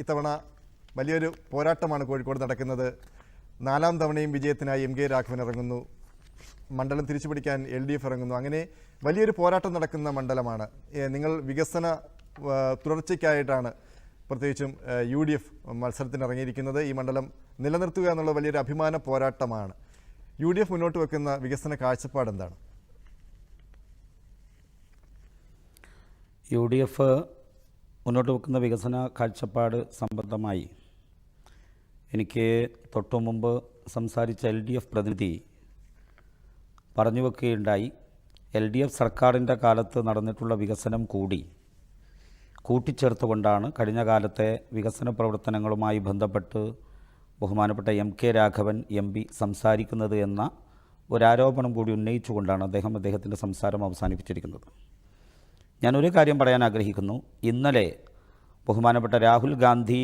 ഇത്തവണ വലിയൊരു പോരാട്ടമാണ് കോഴിക്കോട് നടക്കുന്നത്. നാലാം തവണയും വിജയത്തിനായി എം കെ രാഘവൻ ഇറങ്ങുന്നു. മണ്ഡലം തിരിച്ചുപിടിക്കാൻ എൽ ഡി എഫ് ഇറങ്ങുന്നു. അങ്ങനെ വലിയൊരു പോരാട്ടം നടക്കുന്ന മണ്ഡലമാണ്. നിങ്ങൾ വികസന തുടർച്ചയ്ക്കായിട്ടാണ് പ്രത്യേകിച്ചും യു ഡി എഫ് മത്സരത്തിന് ഇറങ്ങിയിരിക്കുന്നത്. ഈ മണ്ഡലം നിലനിർത്തുക എന്നുള്ള വലിയൊരു അഭിമാന പോരാട്ടമാണ്. യു ഡി എഫ് മുന്നോട്ട് വെക്കുന്ന വികസന കാഴ്ചപ്പാട് എന്താണ് യു ഡി എഫ് മുന്നോട്ട് വെക്കുന്ന വികസന കാഴ്ചപ്പാട് സംബന്ധമായി എനിക്ക് തൊട്ടു മുമ്പ് സംസാരിച്ച എൽ ഡി എഫ് പ്രതിനിധി പറഞ്ഞു വെക്കുകയുണ്ടായി എൽ ഡി എഫ് സർക്കാരിന്റെ കാലത്ത് നടന്നിട്ടുള്ള വികസനം കൂടി കൂട്ടിച്ചേർത്തുകൊണ്ടാണ് കഴിഞ്ഞ കാലത്തെ വികസന പ്രവർത്തനങ്ങളുമായി ബന്ധപ്പെട്ട് ബഹുമാനപ്പെട്ട M K Raghavan M P സംസാരിക്കുന്നത് എന്ന ഒരാരോപണം കൂടി ഉന്നയിച്ചുകൊണ്ടാണ് അദ്ദേഹം അദ്ദേഹത്തിന്റെ സംസാരം അവസാനിപ്പിച്ചിരിക്കുന്നത്. ഞാനൊരു കാര്യം പറയാൻ ആഗ്രഹിക്കുന്നു. ഇന്നലെ ബഹുമാനപ്പെട്ട രാഹുൽ ഗാന്ധി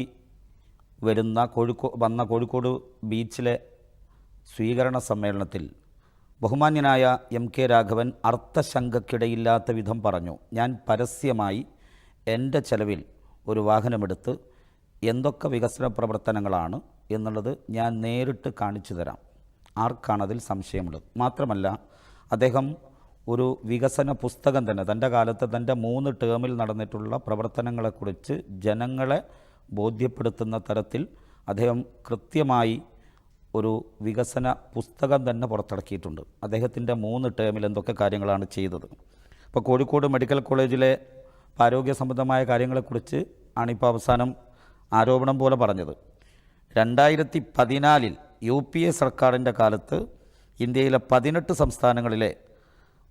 വരുന്ന കോഴിക്കോ വന്ന കോഴിക്കോട് ബീച്ചിലെ സ്വീകരണ സമ്മേളനത്തിൽ ബഹുമാന്യനായ എം കെ രാഘവൻ അർത്ഥശങ്കക്കിടയില്ലാത്ത വിധം പറഞ്ഞു. ഞാൻ പരസ്യമായി എന്റെ ചെലവിൽ ഒരു വാഹനമെടുത്ത് എന്തൊക്കെ വികസന പ്രവർത്തനങ്ങളാണ് എന്നുള്ളത് ഞാൻ നേരിട്ട് കാണിച്ചു തരാം. ആർക്കാണതിൽ സംശയമുള്ളത്? മാത്രമല്ല അദ്ദേഹം ഒരു വികസന പുസ്തകം തന്നെ തന്റെ കാലത്ത് തന്റെ മൂന്ന് ടേമിൽ നടന്നിട്ടുള്ള പ്രവർത്തനങ്ങളെക്കുറിച്ച് ജനങ്ങളെ ബോധ്യപ്പെടുത്തുന്ന തരത്തിൽ അദ്ദേഹം കൃത്യമായി ഒരു വികസന പുസ്തകം തന്നെ പുറത്തിറക്കിയിട്ടുണ്ട്. അദ്ദേഹത്തിന്റെ മൂന്ന് ടേമിൽ എന്തൊക്കെ കാര്യങ്ങളാണ് ചെയ്തത്. ഇപ്പോൾ കോഴിക്കോട് മെഡിക്കൽ കോളേജിലെ ആരോഗ്യ സംബന്ധമായ കാര്യങ്ങളെക്കുറിച്ച് ആണിപ്പോൾ അവസാനം ആരോപണം പോലെ പറഞ്ഞത്. രണ്ടായിരത്തി പതിനാലിൽ യു പി എ സർക്കാരിന്റെ കാലത്ത് ഇന്ത്യയിലെ പതിനെട്ട് സംസ്ഥാനങ്ങളിലെ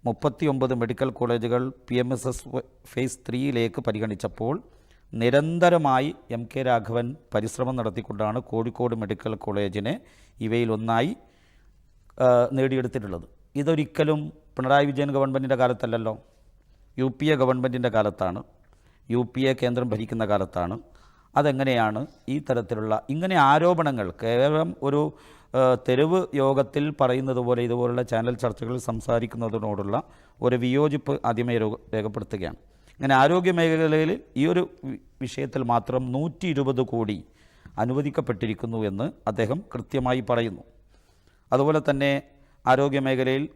മുപ്പത്തിയൊമ്പത് മെഡിക്കൽ കോളേജുകൾ P M S S phase ത്രീയിലേക്ക് പരിഗണിച്ചപ്പോൾ നിരന്തരമായി എം കെ രാഘവൻ പരിശ്രമം നടത്തിക്കൊണ്ടാണ് കോഴിക്കോട് മെഡിക്കൽ കോളേജിനെ ഇവയിലൊന്നായി നേടിയെടുത്തിട്ടുള്ളത്. ഇതൊരിക്കലും പിണറായി വിജയൻ ഗവൺമെന്റിന്റെ കാലത്തല്ലല്ലോ. യു പി എ ഗവൺമെന്റിന്റെ കാലത്താണ്. യു പി എ കേന്ദ്രം ഭരിക്കുന്ന കാലത്താണ്. അതെങ്ങനെയാണ് ഈ തരത്തിലുള്ള ഇങ്ങനെ ആരോപണങ്ങൾ കേവലം ഒരു തെരുവ് യോഗത്തിൽ പറയുന്നത് പോലെ ഇതുപോലുള്ള ചാനൽ ചർച്ചകളിൽ സംസാരിക്കുന്നതിനോടുള്ള ഒരു വിയോജിപ്പ് ആദ്യമേ രേഖപ്പെടുത്തുകയാണ്. ഇങ്ങനെ ആരോഗ്യ മേഖലയിൽ ഈ ഒരു വിഷയത്തിൽ മാത്രം നൂറ്റി ഇരുപത് കോടി അനുവദിക്കപ്പെട്ടിരിക്കുന്നു എന്ന് അദ്ദേഹം കൃത്യമായി പറയുന്നു. അതുപോലെ തന്നെ ആരോഗ്യ മേഖലയിൽ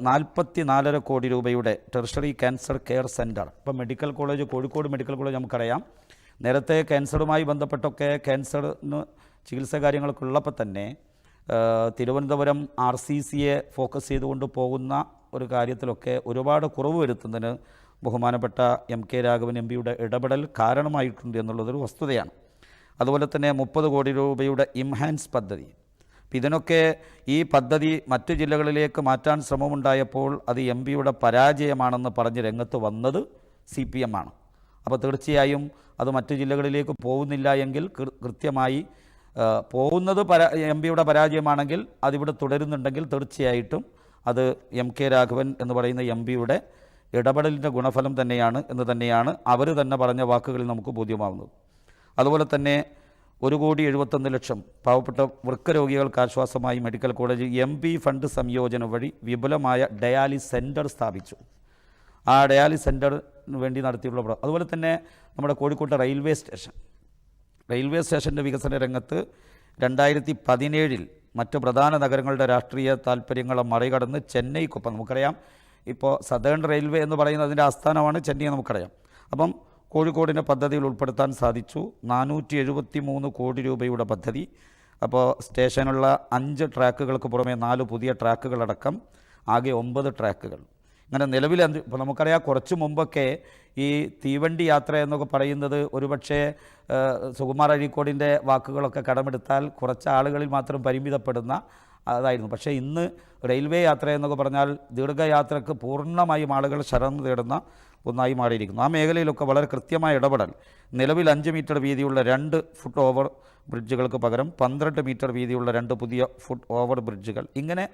നാൽപ്പത്തി നാലര കോടി രൂപയുടെ ടെറിഷറി ക്യാൻസർ കെയർ സെന്റർ ഇപ്പം medical college Kozhikode medical college നമുക്കറിയാം. നേരത്തെ ക്യാൻസറുമായി ബന്ധപ്പെട്ടൊക്കെ ക്യാൻസറിന് ചികിത്സാ കാര്യങ്ങളൊക്കെ ഉള്ളപ്പോൾ തന്നെ തിരുവനന്തപുരം ആർ സി സിയെ ഫോക്കസ് ചെയ്തുകൊണ്ട് പോകുന്ന ഒരു കാര്യത്തിലൊക്കെ ഒരുപാട് കുറവ് വരുത്തുന്നതിന് ബഹുമാനപ്പെട്ട എം കെ രാഘവൻ എം പിയുടെ ഇടപെടൽ കാരണമായിട്ടുണ്ട് എന്നുള്ളതൊരു വസ്തുതയാണ്. അതുപോലെ തന്നെ മുപ്പത് കോടി രൂപയുടെ ഇംഹാൻസ് പദ്ധതി. അപ്പം ഇതിനൊക്കെ ഈ പദ്ധതി മറ്റു ജില്ലകളിലേക്ക് മാറ്റാൻ ശ്രമമുണ്ടായപ്പോൾ അത് എം പിയുടെ പരാജയമാണെന്ന് പറഞ്ഞ് രംഗത്ത് വന്നത് സി പി എം ആണ്. അപ്പോൾ തീർച്ചയായും അത് മറ്റു ജില്ലകളിലേക്ക് പോകുന്നില്ല എങ്കിൽ കൃത്യമായി പോകുന്നത് പരാ എം പിയുടെ പരാജയമാണെങ്കിൽ അതിവിടെ തുടരുന്നുണ്ടെങ്കിൽ തീർച്ചയായിട്ടും അത് എം കെ രാഘവൻ എന്ന് പറയുന്ന എം പിയുടെ ഇടപെടലിന്റെ ഗുണഫലം തന്നെയാണ് എന്ന് തന്നെയാണ് അവർ തന്നെ പറഞ്ഞ വാക്കുകളിൽ നമുക്ക് ബോധ്യമാവുന്നത്. അതുപോലെ തന്നെ ഒരു കോടി എഴുപത്തൊന്ന് ലക്ഷം പാവപ്പെട്ട വൃക്കരോഗികൾക്ക് ആശ്വാസമായി medical college M P fund സംയോജനം വഴി വിപുലമായ ഡയാലിസ് സെന്റർ സ്ഥാപിച്ചു. ആ ഡയാലിസ് സെന്ററിന് വേണ്ടി നടത്തിയിട്ടുള്ള അതുപോലെ തന്നെ നമ്മുടെ കോഴിക്കോട്ടെ റെയിൽവേ സ്റ്റേഷൻ. റെയിൽവേ സ്റ്റേഷന്റെ വികസന രംഗത്ത് രണ്ടായിരത്തി പതിനേഴിൽ മറ്റ് പ്രധാന നഗരങ്ങളുടെ രാഷ്ട്രീയ താല്പര്യങ്ങളെ മറികടന്ന് ചെന്നൈക്കൊപ്പം നമുക്കറിയാം. ഇപ്പോൾ സദേൺ റെയിൽവേ എന്ന് പറയുന്നത് അതിന്റെ ആസ്ഥാനമാണ് ചെന്നൈ നമുക്കറിയാം. അപ്പം കോഴിക്കോടിന്റെ പദ്ധതിയിൽ ഉൾപ്പെടുത്താൻ സാധിച്ചു. നാനൂറ്റി എഴുപത്തി മൂന്ന് കോടി രൂപയുടെ പദ്ധതി. അപ്പോൾ സ്റ്റേഷനുള്ള അഞ്ച് ട്രാക്കുകൾക്ക് പുറമെ നാല് പുതിയ ട്രാക്കുകളടക്കം ആകെ ഒമ്പത് ട്രാക്കുകൾ. ഇങ്ങനെ നിലവിൽ ഇപ്പോൾ നമുക്കറിയാം കുറച്ച് മുമ്പൊക്കെ ഈ തീവണ്ടി യാത്ര എന്നൊക്കെ പറയുന്നത് ഒരുപക്ഷെ സുകുമാർ അഴീക്കോടിന്റെ വാക്കുകളൊക്കെ കടമെടുത്താൽ കുറച്ച് ആളുകളിൽ മാത്രം പരിമിതപ്പെടുന്ന അതായിരുന്നു. പക്ഷേ ഇന്ന് റെയിൽവേ യാത്ര എന്നൊക്കെ പറഞ്ഞാൽ ദീർഘയാത്രക്ക് പൂർണമായും ആളുകൾ ശരണം തേടുന്ന ഒന്നായി മാറിയിരിക്കുന്നു. ആ മേഖലയിലൊക്കെ വളരെ കൃത്യമായ ഇടപെടൽ. നിലവിൽ അഞ്ച് മീറ്റർ വീതിയുള്ള രണ്ട് ഫുട് ഓവർ ബ്രിഡ്ജുകൾക്ക് പകരം പന്ത്രണ്ട് മീറ്റർ വീതിയുള്ള രണ്ട് പുതിയ ഫുട് ഓവർ ബ്രിഡ്ജുകൾ ഇങ്ങനെ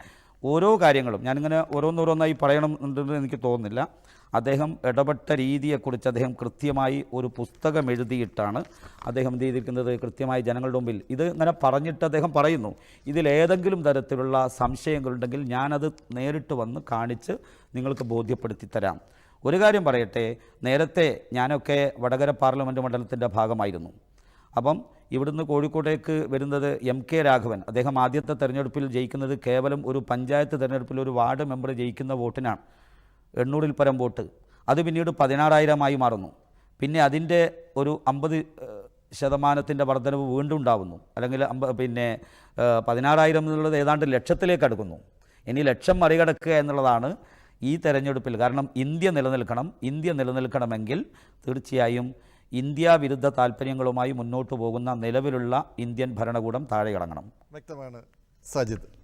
ഓരോ കാര്യങ്ങളും. ഞാനിങ്ങനെ ഓരോന്നോരോന്നായി പറയണം എന്നുണ്ടെന്ന് എനിക്ക് തോന്നുന്നില്ല. അദ്ദേഹം ഇടപെട്ട രീതിയെക്കുറിച്ച് അദ്ദേഹം കൃത്യമായി ഒരു പുസ്തകം എഴുതിയിട്ടാണ് അദ്ദേഹം എന്ത് ചെയ്തിരിക്കുന്നത്? കൃത്യമായി ജനങ്ങളുടെ മുമ്പിൽ. ഇത് ഇങ്ങനെ പറഞ്ഞിട്ട് അദ്ദേഹം പറയുന്നു. ഇതിലേതെങ്കിലും തരത്തിലുള്ള സംശയങ്ങളുണ്ടെങ്കിൽ ഞാനത് നേരിട്ട് വന്ന് കാണിച്ച് നിങ്ങൾക്ക് ബോധ്യപ്പെടുത്തി തരാം ഒരു കാര്യം പറയട്ടെ. നേരത്തെ ഞാനൊക്കെ വടകര പാർലമെന്റ് മണ്ഡലത്തിന്റെ ഭാഗമായിരുന്നു. അപ്പം ഇവിടുന്ന് കോഴിക്കോട്ടേക്ക് വരുന്നത് എം കെ രാഘവൻ. അദ്ദേഹം ആദ്യത്തെ തെരഞ്ഞെടുപ്പിൽ ജയിക്കുന്നത് കേവലം ഒരു പഞ്ചായത്ത് തെരഞ്ഞെടുപ്പിൽ ഒരു വാർഡ് മെമ്പർ ജയിക്കുന്ന വോട്ടിനാണ്. എണ്ണൂറിൽ പരം വോട്ട്. അത് പിന്നീട് പതിനാറായിരമായി മാറുന്നു. പിന്നെ അതിന്റെ ഒരു അമ്പത് ശതമാനത്തിന്റെ വർധനവ് വീണ്ടും ഉണ്ടാവുന്നു. അല്ലെങ്കിൽ അമ്പ പിന്നെ പതിനാറായിരം എന്നുള്ളത് ഏതാണ്ട് ലക്ഷത്തിലേക്ക് അടുക്കുന്നു. ഇനി ലക്ഷം മറികടക്കുക എന്നുള്ളതാണ് ഈ തെരഞ്ഞെടുപ്പിൽ. കാരണം ഇന്ത്യ നിലനിൽക്കണം ഇന്ത്യ നിലനിൽക്കണമെങ്കിൽ തീർച്ചയായും ഇന്ത്യ വിരുദ്ധ താല്പര്യങ്ങളുമായി മുന്നോട്ടു പോകുന്ന നിലവിലുള്ള ഇന്ത്യൻ ഭരണകൂടം താഴെ ഇറങ്ങണം. വ്യക്തമാണ് സജിത്.